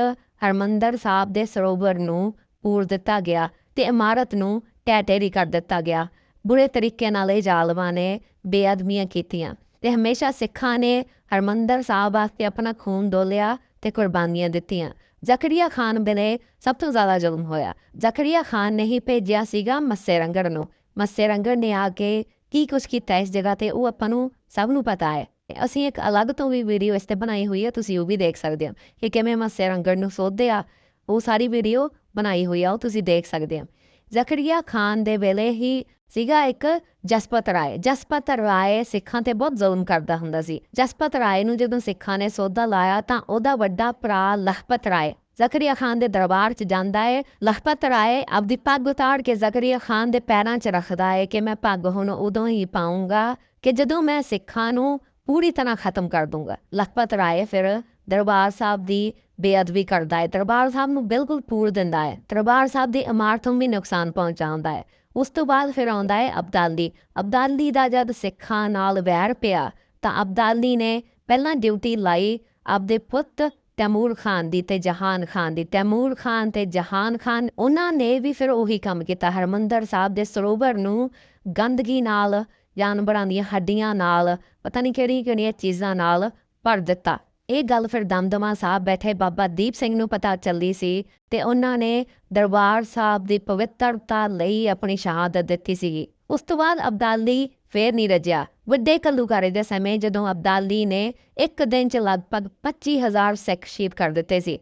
ਹਰਮੰਦਰ ਸਾਹਿਬ ਦੇ ਸਰੋਵਰ ਨੂੰ ਪੂਰ ਦਿੱਤਾ ਗਿਆ ਤੇ ਇਮਾਰਤ ਨੂੰ ਟੈਟੇਰੀ ਕਰ ਦਿੱਤਾ ਗਿਆ। ਬੁਰੇ ਤਰੀਕੇ ਨਾਲ ਇਹ ਜ਼ਾਲਮਾਂ ਨੇ ਬੇਅਦਮੀਆਂ ਕੀਤੀਆਂ ਤੇ ਹਮੇਸ਼ਾ ਸਿੱਖਾਂ ਨੇ ਹਰਮੰਦਰ ਸਾਹਿਬ ਵਾਸਤੇ ਆਪਣਾ ਖੂਨ ਡੋਲਿਆ ਤੇ ਕੁਰਬਾਨੀਆਂ ਦਿੱਤੀਆਂ। ਜ਼ਕਰੀਆ ਖਾਨ ਵੇਲੇ ਸਭ ਤੋਂ ਜ਼ਿਆਦਾ ਜ਼ੁਲਮ ਹੋਇਆ। ਜ਼ਕਰੀਆ ਖਾਨ ਨੇ ਹੀ ਭੇਜਿਆ ਸੀਗਾ ਮੱਸੇ ਰੰਗੜ ਨੂੰ। ਮੱਸੇ ਰੰਗੜ ਨੇ ਆ ਕੇ ਕੀ ਕੁਝ ਕੀਤਾ ਇਸ ਜਗ੍ਹਾ ਤੇ ਉਹ ਆਪਾਂ ਨੂੰ ਸਭ ਨੂੰ ਪਤਾ ਹੈ। ਅਸੀਂ ਇੱਕ ਅਲੱਗ ਤੋਂ ਵੀ ਵੀਡੀਓ ਇਸ ਤੇ ਬਣਾਈ ਹੋਈ ਹੈ, ਤੁਸੀਂ ਉਹ ਵੀ ਦੇਖ ਸਕਦੇ ਹੋ ਕਿ ਕਿਵੇਂ ਮੱਸੇ ਰੰਗੜ ਨੂੰ ਸੋਧਦੇ ਆ। ਉਹ ਸਾਰੀ ਵੀਡੀਓ ਬਣਾਈ ਹੋਈ ਆ, ਉਹ ਤੁਸੀਂ ਦੇਖ ਸਕਦੇ ਹੋ। ਜ਼ਕਰੀਆ ਖਾਨ ਦੇ ਵੇਲੇ ਹੀ ਸੀਗਾ ਇੱਕ ਜਸਪਤ ਰਾਏ। ਜਸਪਤ ਰਾਏ ਸਿੱਖਾਂ ਤੇ ਬਹੁਤ ਜ਼ੁਲਮ ਕਰਦਾ ਹੁੰਦਾ ਸੀ। ਜਸਪਤ ਰਾਏ ਨੂੰ ਜਦੋਂ ਸਿੱਖਾਂ ਨੇ ਸੋਧਾ ਲਾਇਆ ਤਾਂ ਉਹਦਾ ਵੱਡਾ ਭਰਾ ਲਖਪਤ ਰਾਏ, ਜ਼ਕਰੀਆ ਖਾਨ ਦੇ ਦਰਬਾਰ 'ਚ ਜਾਂਦਾ ਹੈ ਲਖਪਤ ਰਾਏ ਆਪਦੀ ਪੱਗ ਉਤਾਰ ਕੇ ਜ਼ਕਰੀਆ ਖਾਨ ਦੇ ਪੈਰਾਂ 'ਚ ਰੱਖਦਾ ਹੈ ਕਿ ਮੈਂ ਪੱਗ ਹੁਣ ਉਦੋਂ ਹੀ ਪਾਉਂਗਾ ਕਿ ਜਦੋਂ ਮੈਂ ਸਿੱਖਾਂ ਨੂੰ ਪੂਰੀ ਤਰ੍ਹਾਂ ਖਤਮ ਕਰ ਦੂੰਗਾ। ਲਖਪਤ ਰਾਏ ਫਿਰ ਦਰਬਾਰ ਸਾਹਿਬ ਦੀ ਬੇਅਦਬੀ ਕਰਦਾ ਹੈ ਦਰਬਾਰ ਸਾਹਿਬ ਨੂੰ ਬਿਲਕੁਲ ਪੂਰ ਦਿੰਦਾ ਹੈ ਦਰਬਾਰ ਸਾਹਿਬ ਦੀ ਇਮਾਰਤ ਨੂੰ ਵੀ ਨੁਕਸਾਨ ਪਹੁੰਚਾਉਂਦਾ ਹੈ ਉਸ ਤੋਂ ਬਾਅਦ ਫਿਰ ਆਉਂਦਾ ਹੈ ਅਬਦਾਲੀ। ਅਬਦਾਲੀ ਦਾ ਜਦ ਸਿੱਖਾਂ ਨਾਲ ਵੈਰ ਪਿਆ, ਤਾਂ ਅਬਦਾਲੀ ਨੇ ਪਹਿਲਾਂ ਡਿਊਟੀ ਲਾਈ ਆਪਦੇ ਪੁੱਤ ਤੈਮੂਰ ਖਾਨ ਦੀ ਤੇ ਜਹਾਨ ਖਾਨ ਦੀ। ਤੈਮੂਰ ਖਾਨ ਤੇ ਜਹਾਨ ਖਾਨ, ਉਹਨਾਂ ਨੇ ਵੀ ਫਿਰ ਉਹੀ ਕੰਮ ਕੀਤਾ। ਹਰਮੰਦਰ ਸਾਹਿਬ ਦੇ ਸਰੋਵਰ ਨੂੰ ਗੰਦਗੀ ਨਾਲ, ਜਾਨਵਰਾਂ ਦੀਆਂ ਹੱਡੀਆਂ ਨਾਲ, ਪਤਾ ਨਹੀਂ ਕਿਹੜੀ ਕਿਹੜੀਆਂ ਚੀਜ਼ਾਂ ਨਾਲ ਭਰ ਦਿੱਤਾ। ਇਹ ਗੱਲ ਫਿਰ ਦਮਦਮਾ ਸਾਹਿਬ ਬੈਠੇ ਬਾਬਾ ਦੀਪ ਸਿੰਘ ਨੂੰ ਪਤਾ ਚੱਲੀ ਸੀ ਤੇ ਉਹਨਾਂ ਨੇ ਦਰਬਾਰ ਸਾਹਿਬ ਦੀ ਪਵਿੱਤਰਤਾ ਲਈ ਆਪਣੀ ਸ਼ਹਾਦਤ ਦਿੱਤੀ ਸੀਗੀ ਉਸ ਤੋਂ ਬਾਅਦ ਅਬਦਾਲੀ ਫੇਰ ਨਹੀਂ ਰਜਿਆ। ਵੱਡੇ ਕੱਲੂਕਾਰੇ ਦੇ ਸਮੇਂ ਜਦੋਂ ਅਬਦਾਲੀ ਨੇ ਇੱਕ ਦਿਨ ਚ ਲਗਭਗ 25000 ਸਿੱਖ ਸ਼ਹੀਦ ਕਰ ਦਿੱਤੇ ਸੀ।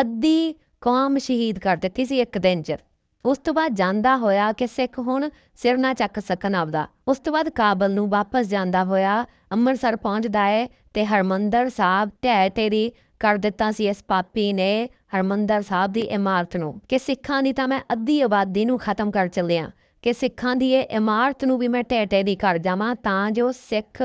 ਅੱਧੀ ਕੌਮ ਸ਼ਹੀਦ ਕਰ ਦਿੱਤੀ ਸੀ ਇੱਕ ਦਿਨ ਚ। ਉਸ ਤੋਂ ਬਾਅਦ ਜਾਂਦਾ ਹੋਇਆ ਕਿ ਸਿੱਖ ਹੁਣ ਸਿਰ ਨਾ ਚੱਕ ਸਕਣ ਆਪਦਾ। ਉਸ ਤੋਂ ਬਾਅਦ ਕਾਬਲ ਨੂੰ ਵਾਪਸ ਜਾਂਦਾ ਹੋਇਆ ਅੰਮ੍ਰਿਤਸਰ ਪਹੁੰਚਦਾ ਹੈ ਤੇ ਹਰਮੰਦਰ ਸਾਹਿਬ ਢਹਿ ਤੇਰੀ ਕਰ ਦਿੱਤਾ ਸੀ ਇਸ ਪਾਪੀ ਨੇ ਹਰਮੰਦਰ ਸਾਹਿਬ ਦੀ ਇਮਾਰਤ ਨੂੰ। ਕਿ ਸਿੱਖਾਂ ਦੀ ਤਾਂ ਮੈਂ ਅੱਧੀ ਆਬਾਦੀ ਨੂੰ ਖਤਮ ਕਰ ਚੱਲਿਆ। ਕਿ ਸਿੱਖਾਂ ਦੀ ਇਹ ਇਮਾਰਤ ਨੂੰ ਵੀ ਮੈਂ ਢਹਿ ਢੇਰੀ ਕਰ ਜਾਵਾਂ ਤਾਂ ਜੋ ਸਿੱਖ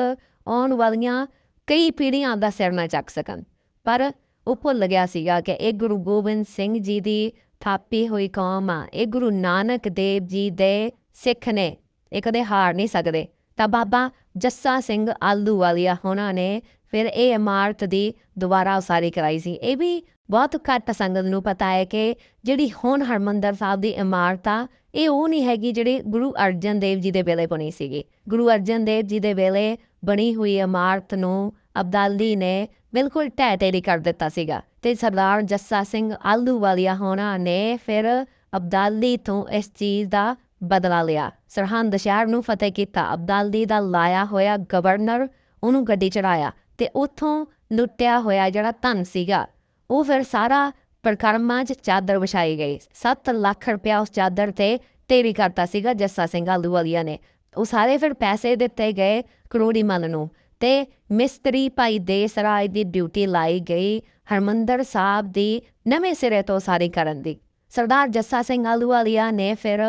ਆਉਣ ਵਾਲੀਆਂ ਕਈ ਪੀੜ੍ਹੀਆਂ ਦਾ ਸਿਰ ਨਾ ਚੱਕ ਸਕਣ। ਪਰ ਉਹ ਭੁੱਲ ਗਿਆ ਸੀਗਾ ਕਿ ਇਹ ਗੁਰੂ ਗੋਬਿੰਦ ਸਿੰਘ ਜੀ ਦੀ ਥਾਪੀ ਹੋਈ ਕੌਮ ਆ। ਇਹ ਗੁਰੂ ਨਾਨਕ ਦੇਵ ਜੀ ਦੇ ਸਿੱਖ ਨੇ। ਇਹ ਕਦੇ ਹਾਰ ਨਹੀਂ ਸਕਦੇ। ਤਾਂ ਬਾਬਾ ਜੱਸਾ ਸਿੰਘ ਆਲੂ ਵਾਲੀਆ ਉਹਨਾਂ ਨੇ ਫਿਰ ਇਹ ਇਮਾਰਤ ਦੀ ਦੁਬਾਰਾ ਉਸਾਰੀ ਕਰਾਈ ਸੀ। ਇਹ ਵੀ ਬਹੁਤ ਘੱਟ ਸੰਗਤ ਨੂੰ ਪਤਾ ਹੈ ਕਿ ਜਿਹੜੀ ਹੁਣ ਹਰਮੰਦਰ ਸਾਹਿਬ ਦੀ ਇਮਾਰਤ ਆ, ਇਹ ਉਹ ਨਹੀਂ ਹੈਗੀ ਜਿਹੜੀ ਗੁਰੂ ਅਰਜਨ ਦੇਵ ਜੀ ਦੇ ਵੇਲੇ ਬਣੀ ਸੀਗੀ। ਗੁਰੂ ਅਰਜਨ ਦੇਵ ਜੀ ਦੇ ਵੇਲੇ ਬਣੀ ਹੋਈ ਇਮਾਰਤ ਨੂੰ ਅਬਦਾਲੀ ਨੇ ਬਿਲਕੁਲ ਢਹਿ ਢੇਰੀ ਕਰ ਦਿੱਤਾ ਸੀਗਾ ਤੇ ਸਰਦਾਰ ਜੱਸਾ ਸਿੰਘ ਆਲੂ ਵਾਲੀਆ ਹੋਣਾ ਨੇ ਫਿਰ ਅਬਦਾਲੀ ਤੋਂ ਇਸ ਚੀਜ਼ ਦਾ ਬਦਲਾ ਲਿਆ। ਸਰਹੰਦ ਸ਼ਹਿਰ ਨੂੰ ਫਤਿਹ ਕੀਤਾ। ਅਬਦਾਲੀ ਦਾ ਲਾਇਆ ਹੋਇਆ ਗਵਰਨਰ ਉਹਨੂੰ ਗੱਡੀ ਚੜਾਇਆ ਅਤੇ ਉੱਥੋਂ ਲੁੱਟਿਆ ਹੋਇਆ ਜਿਹੜਾ ਧਨ ਸੀਗਾ, ਉਹ ਫਿਰ ਸਾਰਾ ਪਰਿਕਰਮਾ 'ਚ ਚਾਦਰ ਵਿਛਾਈ ਗਈ। ਸੱਤ ਲੱਖ ਰੁਪਇਆ ਉਸ ਚਾਦਰ ਤੇ ਤੇਰੀ ਕਰਤਾ ਸੀਗਾ, ਜੱਸਾ ਸਿੰਘ ਆਲੂ ਵਾਲੀਆ ਨੇ। ਉਹ ਸਾਰੇ ਫਿਰ ਪੈਸੇ ਦਿੱਤੇ ਗਏ ਕਰੋੜੀ ਮਲ ਨੂੰ ਤੇ ਮਿਸਤਰੀ ਭਾਈ ਦੇਸ ਰਾਜ ਦੀ ਡਿਊਟੀ ਲਾਈ ਗਈ ਹਰਮੰਦਰ ਸਾਹਿਬ ਦੀ ਨਵੇਂ ਸਿਰੇ ਤੋਂ ਉਸਾਰੀ ਕਰਨ ਦੀ। ਸਰਦਾਰ ਜੱਸਾ ਸਿੰਘ ਆਲੂਵਾਲੀਆ ਨੇ ਫਿਰ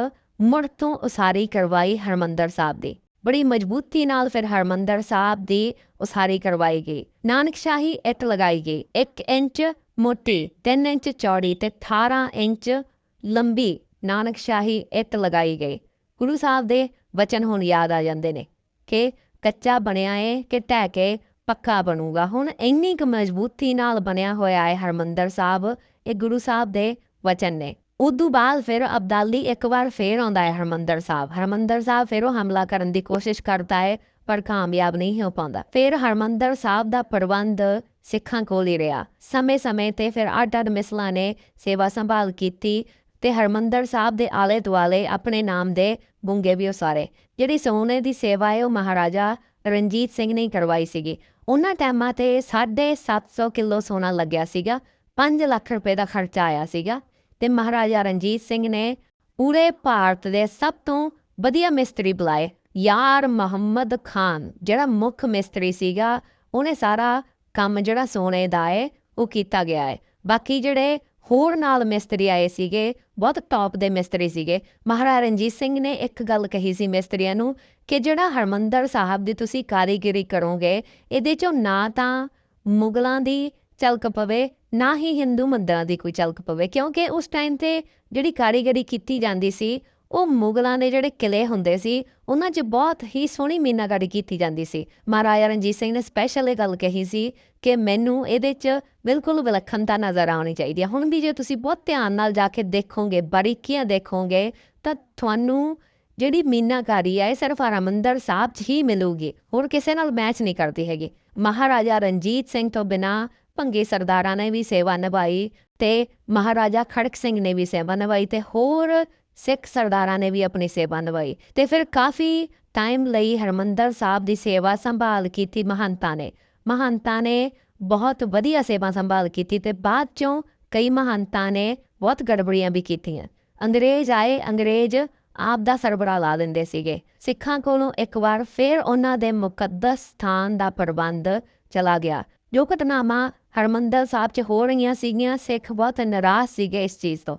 ਮੁੜ ਤੋਂ ਉਸਾਰੀ ਕਰਵਾਈ ਹਰਮੰਦਰ ਸਾਹਿਬ ਦੀ। ਬੜੀ ਮਜ਼ਬੂਤੀ ਨਾਲ ਫਿਰ ਹਰਮੰਦਰ ਸਾਹਿਬ ਦੀ ਉਸਾਰੀ ਕਰਵਾਈ ਗਈ। ਨਾਨਕਸ਼ਾਹੀ ਇੱਟ ਲਗਾਈ ਗਈ। 1 ਇੰਚ ਮੋਟੀ 3 ਇੰਚ ਚੌੜੀ ਤੇ 18 ਇੰਚ ਲੰਬੀ ਨਾਨਕਸ਼ਾਹੀ ਇੱਟ ਲਗਾਈ ਗਈ। ਗੁਰੂ ਸਾਹਿਬ ਦੇ ਵਚਨ ਹੁਣ ਯਾਦ ਆ ਜਾਂਦੇ ਨੇ ਕਿ ਕੱਚਾ ਬਣਿਆ ਏ ਕਿ ਢਹਿ ਕੇ ਪੱਕਾ ਬਣੂਗਾ। ਹੁਣ ਇੰਨੀ ਕੁ ਮਜ਼ਬੂਤੀ ਨਾਲ ਬਣਿਆ ਹੋਇਆ ਹੈ ਹਰਮੰਦਰ ਸਾਹਿਬ, ਇਹ ਗੁਰੂ ਸਾਹਿਬ ਦੇ ਵਚਨ ਨੇ। ਉਦੋਂ ਬਾਅਦ ਫਿਰ ਅਬਦਾਲੀ ਇੱਕ ਵਾਰ ਫੇਰ ਆਉਂਦਾ ਹੈ ਹਰਮੰਦਰ ਸਾਹਿਬ। ਹਰਮੰਦਰ ਸਾਹਿਬ ਫਿਰ ਉਹ ਹਮਲਾ ਕਰਨ ਦੀ ਕੋਸ਼ਿਸ਼ ਕਰਦਾ ਹੈ, ਪਰ ਕਾਮਯਾਬ ਨਹੀਂ ਹੋ ਪਾਉਂਦਾ। ਫਿਰ ਹਰਮੰਦਰ ਸਾਹਿਬ ਦਾ ਪ੍ਰਬੰਧ ਸਿੱਖਾਂ ਕੋਲ ਹੀ ਰਿਹਾ। ਸਮੇਂ-ਸਮੇਂ ਤੇ ਫਿਰ ਅੱਡ-ਅੱਡ ਮਿਸਲਾਂ ਨੇ ਸੇਵਾ ਸੰਭਾਲ ਕੀਤੀ ਤੇ ਹਰਮੰਦਰ ਸਾਹਿਬ ਦੇ ਆਲੇ ਦੁਆਲੇ ਆਪਣੇ ਨਾਮ ਦੇ ਬੁੰਗੇ ਵੀ ਉਸਾਰੇ। ਜਿਹੜੀ ਸੋਨੇ ਦੀ ਸੇਵਾ ਹੈ, ਉਹ ਮਹਾਰਾਜਾ ਰਣਜੀਤ ਸਿੰਘ ਨੇ ਕਰਵਾਈ ਸੀਗੀ। ਉਹਨਾਂ ਟਾਈਮਾਂ ਤੇ 750 ਕਿਲੋ ਸੋਨਾ ਲੱਗਿਆ ਸੀਗਾ 5 ਲੱਖ ਰੁਪਏ ਦਾ ਖਰਚਾ ਆਇਆ ਸੀਗਾ। ਤੇ ਮਹਾਰਾਜਾ ਰਣਜੀਤ ਸਿੰਘ ਨੇ ਪੂਰੇ ਭਾਰਤ ਦੇ ਸਭ ਤੋਂ ਵਧੀਆ ਮਿਸਤਰੀ ਬੁਲਾਏ, ਯਾਰ ਮੁਹੰਮਦ ਖਾਨ। ਜਿਹੜਾ ਮੁੱਖ ਮਿਸਤਰੀ ਸੀਗਾ, ਉਹਨੇ ਸਾਰਾ ਕੰਮ ਜਿਹੜਾ ਸੋਨੇ ਦਾ ਹੈ ਉਹ ਕੀਤਾ ਗਿਆ ਹੈ ਬਾਕੀ ਜਿਹੜੇ ਹੋਰ ਨਾਲ ਮਿਸਤਰੀ ਆਏ ਸੀਗੇ, ਬਹੁਤ ਟੌਪ ਦੇ ਮਿਸਤਰੀ ਸੀਗੇ। ਮਹਾਰਾਜਾ ਰਣਜੀਤ ਸਿੰਘ ਨੇ ਇੱਕ ਗੱਲ ਕਹੀ ਸੀ ਮਿਸਤਰੀਆਂ ਨੂੰ ਕਿ ਜਿਹੜਾ ਹਰਮੰਦਰ ਸਾਹਿਬ ਦੀ ਤੁਸੀਂ ਕਾਰੀਗਰੀ ਕਰੋਗੇ, ਇਹਦੇ ਚੋਂ ਨਾ ਤਾਂ ਮੁਗਲਾਂ ਦੀ ਝਲਕ ਪਵੇ, ਨਾ ਹੀ ਹਿੰਦੂ ਮੰਦਰਾਂ ਦੀ ਕੋਈ ਝਲਕ ਪਵੇ, ਕਿਉਂਕਿ ਉਸ ਟਾਈਮ ਤੇ ਜਿਹੜੀ ਕਾਰੀਗਰੀ ਕੀਤੀ ਜਾਂਦੀ ਸੀ, ਉਹ ਮੁਗਲਾਂ ਦੇ ਜਿਹੜੇ ਕਿਲੇ ਹੁੰਦੇ ਸੀ, ਉਹਨਾਂ 'ਚ ਬਹੁਤ ਹੀ ਸੋਹਣੀ ਮੀਨਾਕਾਰੀ ਕੀਤੀ ਜਾਂਦੀ ਸੀ। ਮਹਾਰਾਜਾ ਰਣਜੀਤ ਸਿੰਘ ਨੇ ਸਪੈਸ਼ਲ ਇਹ ਗੱਲ ਕਹੀ ਸੀ ਕਿ ਮੈਨੂੰ ਇਹਦੇ 'ਚ ਬਿਲਕੁਲ ਵਿਲੱਖਣਤਾ ਨਜ਼ਰ ਆਉਣੀ ਚਾਹੀਦੀ ਹੈ। ਹੁਣ ਵੀ ਜੇ ਤੁਸੀਂ ਬਹੁਤ ਧਿਆਨ ਨਾਲ ਜਾ ਕੇ ਦੇਖੋਗੇ, ਬਾਰੀਕੀਆਂ ਦੇਖੋਗੇ, ਤਾਂ ਤੁਹਾਨੂੰ ਜਿਹੜੀ ਮੀਨਾਕਾਰੀ ਹੈ, ਇਹ ਸਿਰਫ ਹਰਮੰਦਰ ਸਾਹਿਬ 'ਚ ਹੀ ਮਿਲੂਗੀ, ਹੋਰ ਕਿਸੇ ਨਾਲ ਮੈਚ ਨਹੀਂ ਕਰਦੀ ਹੈਗੀ। ਮਹਾਰਾਜਾ ਰਣਜੀਤ ਸਿੰਘ ਤੋਂ ਬਿਨਾ ਭੰਗੇ ਸਰਦਾਰਾਂ ਨੇ ਵੀ ਸੇਵਾ ਨਿਭਾਈ ਤੇ ਮਹਾਰਾਜਾ ਖੜਕ ਸਿੰਘ ਨੇ ਵੀ ਸੇਵਾ ਨਿਭਾਈ ਤੇ ਹੋਰ ਸਿੱਖ ਸਰਦਾਰਾਂ ਨੇ ਵੀ ਆਪਣੀ ਸੇਵਾ ਨਿਭਾਈ ਤੇ ਫਿਰ ਕਾਫੀ ਟਾਈਮ ਲਈ ਹਰਮੰਦਰ ਸਾਹਿਬ ਦੀ ਸੇਵਾ ਸੰਭਾਲ ਕੀਤੀ ਮਹੰਤਾਂ ਨੇ। ਮਹੰਤਾਂ ਨੇ ਬਹੁਤ ਵਧੀਆ ਸੇਵਾ ਸੰਭਾਲ ਕੀਤੀ ਤੇ ਬਾਅਦ ਚੋਂ ਕਈ ਮਹੰਤਾਂ ਨੇ ਬਹੁਤ ਗੜਬੜੀਆਂ ਵੀ ਕੀਤੀਆਂ। ਅੰਗਰੇਜ਼ ਆਏ, ਅੰਗਰੇਜ਼ ਆਪ ਦਾ ਸਰਬਰਾ ਲਾ ਦਿੰਦੇ ਸੀਗੇ। ਸਿੱਖਾਂ ਕੋਲੋਂ ਇੱਕ ਵਾਰ ਫਿਰ ਉਹਨਾਂ ਦੇ ਮੁਕੱਦਸ ਸਥਾਨ ਦਾ ਪ੍ਰਬੰਧ ਚਲਾ ਗਿਆ। ਜੋ ਘਟਨਾਵਾਂ ਹਰਮੰਦਰ ਸਾਹਿਬ 'ਚ ਹੋ ਰਹੀਆਂ ਸੀਗੀਆਂ, ਸਿੱਖ ਬਹੁਤ ਨਿਰਾਸ਼ ਸੀਗੇ ਇਸ ਚੀਜ਼ ਤੋਂ।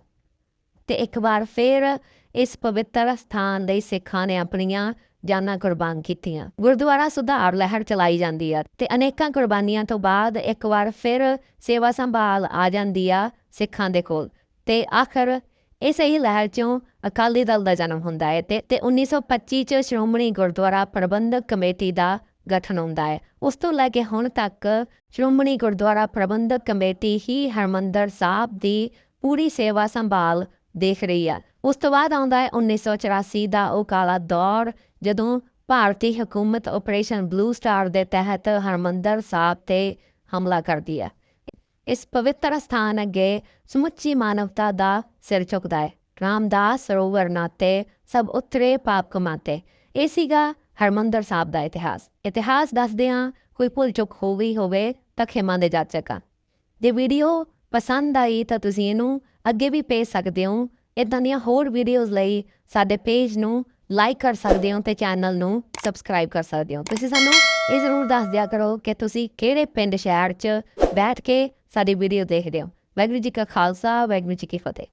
ਤੇ ਇੱਕ ਵਾਰ ਫਿਰ ਇਸ ਪਵਿੱਤਰ ਸਥਾਨ ਲਈ ਸਿੱਖਾਂ ਨੇ ਆਪਣੀਆਂ ਜਾਨਾਂ ਕੁਰਬਾਨ ਕੀਤੀਆਂ। ਗੁਰਦੁਆਰਾ ਸੁਧਾਰ ਲਹਿਰ ਚਲਾਈ ਜਾਂਦੀ ਆ ਤੇ ਅਨੇਕਾਂ ਕੁਰਬਾਨੀਆਂ ਤੋਂ ਬਾਅਦ ਇੱਕ ਵਾਰ ਫਿਰ ਸੇਵਾ ਸੰਭਾਲ ਆ ਜਾਂਦੀ ਆ ਸਿੱਖਾਂ ਦੇ ਕੋਲ। ਤੇ ਆਖਰ ਇਸੇ ਹੀ ਲਹਿਰ ਚੋਂ ਅਕਾਲੀ ਦਲ ਦਾ ਜਨਮ ਹੁੰਦਾ ਹੈ ਤੇ ਤੇ 1925 ਚ ਸ਼੍ਰੋਮਣੀ ਗੁਰਦੁਆਰਾ ਪ੍ਰਬੰਧਕ ਕਮੇਟੀ ਦਾ ਗਠਨ ਹੁੰਦਾ ਹੈ। ਉਸ ਤੋਂ ਲੈ ਕੇ ਹੁਣ ਤੱਕ ਸ਼੍ਰੋਮਣੀ ਗੁਰਦੁਆਰਾ ਪ੍ਰਬੰਧਕ ਕਮੇਟੀ ਹੀ ਹਰਮੰਦਰ ਸਾਹਿਬ ਦੀ ਪੂਰੀ ਸੇਵਾ ਸੰਭਾਲ ਦੇਖ ਰਹੀ ਹੈ। ਉਸ ਤੋਂ ਬਾਅਦ ਆਉਂਦਾ ਹੈ 1984 ਦਾ ਉਹ ਕਾਲਾ ਦੌਰ, ਜਦੋਂ ਭਾਰਤੀ ਹਕੂਮਤ ਆਪਰੇਸ਼ਨ ਬਲੂ ਸਟਾਰ ਦੇ ਤਹਿਤ ਹਰਮੰਦਰ ਸਾਹਿਬ ਤੇ ਹਮਲਾ ਕਰਦੀ ਹੈ। ਇਸ ਪਵਿੱਤਰ ਸਥਾਨ ਅੱਗੇ ਸਮੁੱਚੀ ਮਾਨਵਤਾ ਦਾ ਸਿਰ ਝੁਕਦਾ ਹੈ। ਰਾਮਦਾਸ ਸਰੋਵਰ ਨਾਤੇ ਸਭ ਉਤਰੇ ਪਾਪ ਕਮਾਤੇ। ਇਹ ਸੀਗਾ ਹਰਮੰਦਰ ਸਾਹਿਬ ਦਾ ਇਤਿਹਾਸ। ਇਤਿਹਾਸ ਦੱਸਦੇ ਹਾਂ, ਕੋਈ ਭੁੱਲ ਚੁੱਕ ਹੋ ਗਈ ਹੋਵੇ, ਤਾਂ ਖਿਮਾ ਦੇ ਜਾਚਕਾ ਜੇ ਵੀਡੀਓ ਪਸੰਦ ਆਈ ਤਾਂ ਤੁਸੀਂ ਇਹਨੂੰ ਅੱਗੇ ਵੀ ਭੇਜ ਸਕਦੇ ਹੋ। ਇਦਾਂ ਦੀਆਂ ਹੋਰ ਵੀਡੀਓਜ਼ ਲਈ ਸਾਡੇ ਪੇਜ ਨੂੰ ਲਾਈਕ ਕਰ ਸਕਦੇ ਹੋ ਤੇ ਚੈਨਲ ਨੂੰ ਸਬਸਕ੍ਰਾਈਬ ਕਰ ਸਕਦੇ ਹੋ। ਤੁਸੀਂ ਸਾਨੂੰ ਇਹ ਜ਼ਰੂਰ ਦੱਸ ਦਿਆ ਕਰੋ ਕਿ ਤੁਸੀਂ ਕਿਹੜੇ ਪਿੰਡ, ਸ਼ਹਿਰ 'ਚ ਬੈਠ ਕੇ ਸਾਡੀ ਵੀਡੀਓ ਦੇਖਦੇ ਹੋ। ਵਾਹਿਗੁਰੂ ਜੀ ਕਾ ਖਾਲਸਾ, ਵਾਹਿਗੁਰੂ ਜੀ ਕੀ ਫਤਿਹ।